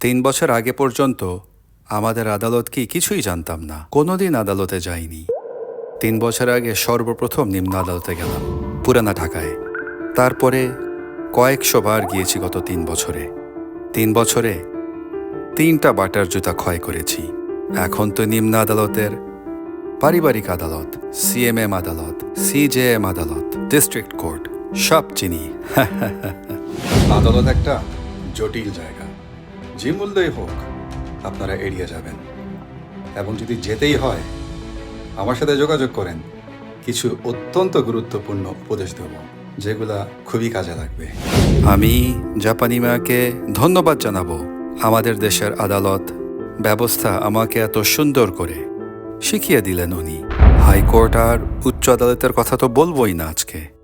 তিন বছর আগে পর্যন্ত আমাদের আদালত কি কিছুই জানতাম না। কোনোদিন আদালতে যাইনি। তিন বছর আগে সর্বপ্রথম নিম্ন আদালতে গেলাম, পুরানা ঢাকায়। তারপরে কয়েকশো বার গিয়েছি গত তিন বছরে। তিন বছরে তিনটা বাটার জুতা ক্ষয় করেছি। এখন তো নিম্ন আদালতের পারিবারিক আদালত, সিএমএম আদালত, সিজেএম আদালত, ডিস্ট্রিক্ট কোর্ট, সব চিনি। আদালত একটা জটিল জায়গা। যে মূল্যই হোক, আপনারা এড়িয়ে যাবেন। এবং যদি যেতেই হয়, আমার সাথে যোগাযোগ করেন, কিছু অত্যন্ত গুরুত্বপূর্ণ উপদেশ দেব, যেগুলা খুবই কাজে লাগবে। আমি জাপানি মাকে ধন্যবাদ জানাব। আমাদের দেশের আদালত ব্যবস্থা আমাকে এত সুন্দর করে শিখিয়ে দিলেন উনি। হাইকোর্ট আর উচ্চ আদালতের কথা তো বলবোই না আজকে।